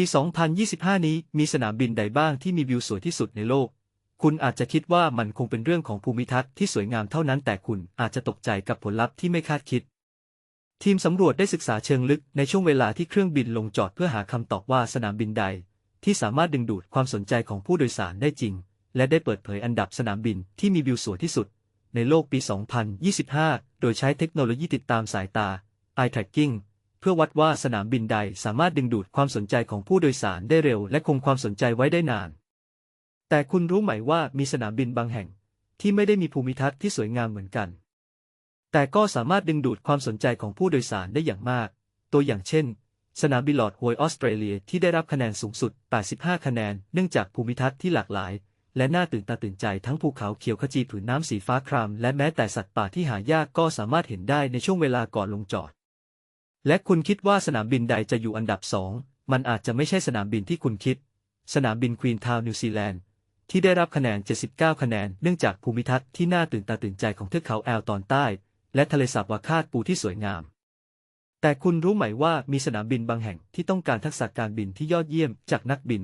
ปี 2025 นี้มีสนามบินใดบ้างที่มีวิวสวยที่สุดในโลก คุณอาจจะคิดว่ามันคงเป็นเรื่องของภูมิทัศน์ที่สวยงามเท่านั้นแต่คุณอาจจะตกใจกับผลลัพธ์ที่ไม่คาดคิด ทีมสำรวจได้ศึกษาเชิงลึกในช่วงเวลาที่เครื่องบินลงจอดเพื่อหาคำตอบว่าสนามบินใด ที่สามารถดึงดูดความสนใจของผู้โดยสารได้จริง และได้เปิดเผยอันดับสนามบินที่มีวิวสวยที่สุด ในโลกปี 2025 โดยใช้เทคโนโลยีติดตามสายตา eye tracking เพื่อวัดว่าสนามบินใดสามารถดึงดูดความสนใจของผู้โดยสารได้เร็วและคงความสนใจไว้ได้นาน แต่คุณรู้ไหมว่ามีสนามบินบางแห่ง ที่ไม่ได้มีภูมิทัศน์ที่สวยงามเหมือนกัน แต่ก็สามารถดึงดูดความสนใจของผู้โดยสารได้อย่างมาก ตัวอย่างเช่น สนามบินลอร์ดฮวยออสเตรเลียที่ได้รับคะแนนสูงสุด 85 คะแนน เนื่องจากภูมิทัศน์ที่หลากหลายและน่าตื่นตาตื่นใจทั้งภูเขาเขียวขจีผืนน้ำสีฟ้าคราม และแม้แต่สัตว์ป่าที่หายากก็สามารถเห็นได้ในช่วงเวลาก่อนลงจอด และคุณคิดว่าสนามบินใดจะอยู่อันดับสองมันอาจจะไม่ใช่สนามบินที่คุณคิด สนามบินควีนทาวน์นิวซีแลนด์ที่ได้รับคะแนน 79 คะแนน เนื่องจากภูมิทัศน์ที่น่าตื่นตาตื่นใจของเทือกเขาแอลตอนใต้ และทะเลสาบวาคาดปูที่สวยงาม แต่คุณรู้ไหมว่ามีสนามบินบางแห่งที่ต้องการทักษะการบินที่ยอดเยี่ยมจากนักบิน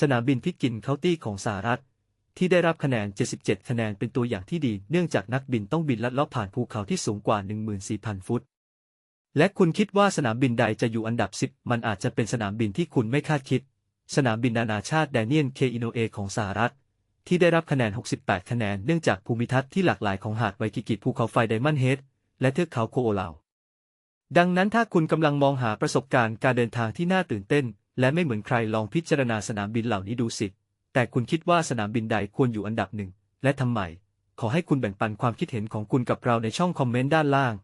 สนามบินพิกินเคาน์ตี้ของสหรัฐ ที่ได้รับคะแนน 77 คะแนนเป็นตัวอย่างที่ดี เนื่องจากนักบินต้องบินลัดเลาะผ่านภูเขาที่สูงกว่า 14,000 ฟุต และคุณคิดว่าสนามบินใดจะอยู่อันดับ 10 มันอาจจะเป็นสนามบินที่คุณไม่คาดคิด สนามบินนานาชาติแดเนียนเคอิโนเอของสหรัฐ ที่ได้รับคะแนน 68 คะแนน เนื่องจากภูมิทัศน์ที่หลากหลายของหาดไวกิกิภูเขาไฟไดมอนด์เฮดและเทือกเขาโคโอลาว ดังนั้นถ้าคุณกำลังมองหาประสบการณ์การเดินทางที่น่าตื่นเต้น และไม่เหมือนใครลองพิจารณาสนามบินเหล่านี้ดูสิ แต่คุณคิดว่าสนามบินใดควรอยู่อันดับหนึ่งและทำไม ขอให้คุณแบ่งปันความคิดเห็นของคุณกับเราในช่องคอมเมนต์ด้านล่าง